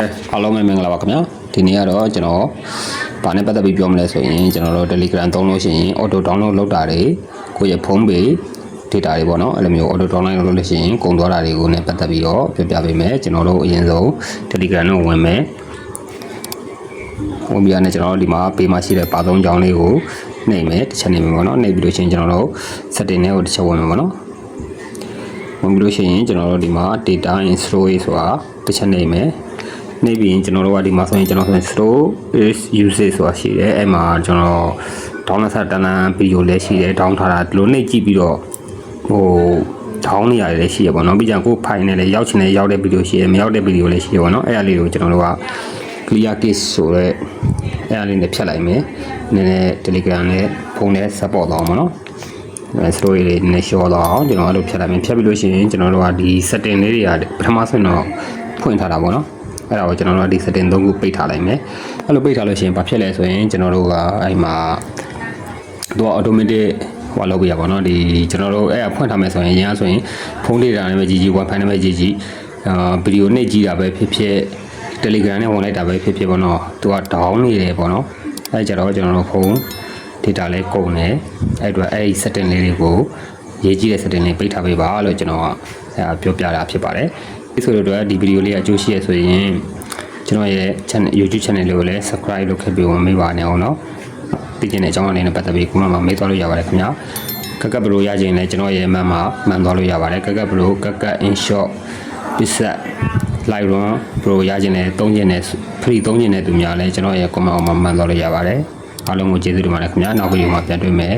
ကဲအားလုံးပဲမင်္ဂလာပါခင်ဗျာဒီနေ့ကတော့ကျွန်တော်ဘာနဲ့ပတ်သက်ပြီးပြောမလဲဆိုရင်ကျွန်တော်တို့ Telegram သုံးလို့ရှိရင် auto download လုပ်တာတွေကိုယ့်ရဲ့ဖုန်းပေ data တွေပေါ့နော်အဲ့လိုမျိုး auto download လုပ်လို့ရှိရင်ကုန်သွားတာတွေကိုလည်းပတ်သက်ပြီးတော့ပြောပြပေးမယ်ကျွန်တော်တို့အရင်ဆုံး Telegram ကိုဝင်မယ်ဝင်ပြီးတော့ကျွန်တော်တို့ဒီမှာပေမှာရှိတဲ့ပါသုံးကြောင်းလေးကိုနှိပ်မယ်တစ်ချက်နှိပ်မယ်ပေါ့နော်နှိပ်ပြီးလို့ရှိရင်ကျွန်တော်တို့ setting တွေကိုတစ်ချက်ဝင်မယ်ပေါ့နော်ဝင်ပြီးလို့ရှိရင်ကျွန်တော်တို့ဒီမှာ data in storage ဆိုတာတစ်ချက်နေမယ် နေပြီးရင်ကျွန်တော်တို့ကဒီမှာဆိုရင်ကျွန်တော်ဆိုရင် storage usage ဆိုတာရှိတယ်အဲ့မှာကျွန်တော် download ဆက်တန်းတန်းဗီဒီယိုလည်းရှိတယ် down ထားတာဒီလိုနှိပ်ကြည့်ပြီးတော့ဟို down နေရတယ်လည်းရှိရပေါ့နော်ပြီးကြကို file နဲ့လည်းရောက်ချင်တဲ့ရောက်တဲ့ဗီဒီယိုရှိတယ်မရောက်တဲ့ဗီဒီယိုလည်းရှိရပေါ့နော်အဲ့အလေးကိုကျွန်တော်တို့က clear case ဆိုတော့အဲ့အလေးနဲ့ဖြတ်လိုက်မယ်နည်းနည်း Telegram နဲ့ဖုန်းနဲ့ support တော့မှာနော်အဲစတိုရီလေးနည်းရှောတော့အောင်ကျွန်တော်အဲ့လိုဖြတ်လိုက်မယ်ဖြတ်ပြီးလို့ရှိရင်ကျွန်တော်တို့ကဒီ setting လေးတွေကပထမဆုံးတော့ဖွင့်ထားတာပေါ့နော် အဲ့ဒါကိုကျွန်တော်တို့ကဒီ setting သုံးခုပိတ်ထားလိုက်မယ်အဲ့လိုပိတ်ထားလို့ရှိရင်ဘာဖြစ်လဲဆိုရင်ကျွန်တော်တို့ကအဲ့မှာသူက automatic ဟိုလောက်ပြရပါတော့ဒီကျွန်တော်တို့အဲ့အဖွင့်ထားမယ်ဆိုရင်ရင်းဆိုရင်ဖုန်း data နဲ့ပဲကြည့်ကြည့် wifi နဲ့ပဲကြည့်ကြည့်အာဗီဒီယိုနဲ့ကြည့်တာပဲဖြစ်ဖြစ် Telegram နဲ့ဝင်လိုက်တာပဲဖြစ်ဖြစ်ပေါ့နော်သူက down နေတယ်ပေါ့နော်အဲ့ကြတော့ကျွန်တော်တို့ဖုန်း data လဲကုန်တယ်အဲ့အတွက်အဲ့ဒီ setting လေးတွေကိုရေးကြည့်တဲ့ setting လေးပိတ်ထားပေးပါလို့ကျွန်တော်ကအဲပြောပြတာဖြစ်ပါတယ်ဒီ ဆိုတော့ဒီဗီဒီယိုလေးအကျိုးရှိရဆိုရင်ကျွန်တော်ရဲ့ channel YouTube channel လေးကိုလည်း subscribe လုပ်ခဲ့ပြီးဝင်မေးပါနဲ့အောင်နော်သိကျင်တဲ့အကြောင်းအရာလေးနဲ့ပတ်သက်ပြီးခုမှမမေးသွားလို့ရပါတယ်ခင်ဗျာကက်ကပ်ဘလိုရခြင်းလဲကျွန်တော်ရဲ့မန်မှာမှန်သွားလို့ရပါတယ်ကက်ကပ်ဘလိုကက်ကပ် in short ပစ္စက် live run pro ရခြင်းနဲ့သုံးခြင်းနဲ့ free သုံးခြင်းနဲ့သူများလဲကျွန်တော်ရဲ့ comment အောက်မှာမှန်သွားလို့ရပါတယ်အားလုံးကိုကျေးဇူးတင်ပါတယ်ခင်ဗျာနောက်ဗီဒီယိုမှာပြန်တွေ့မယ်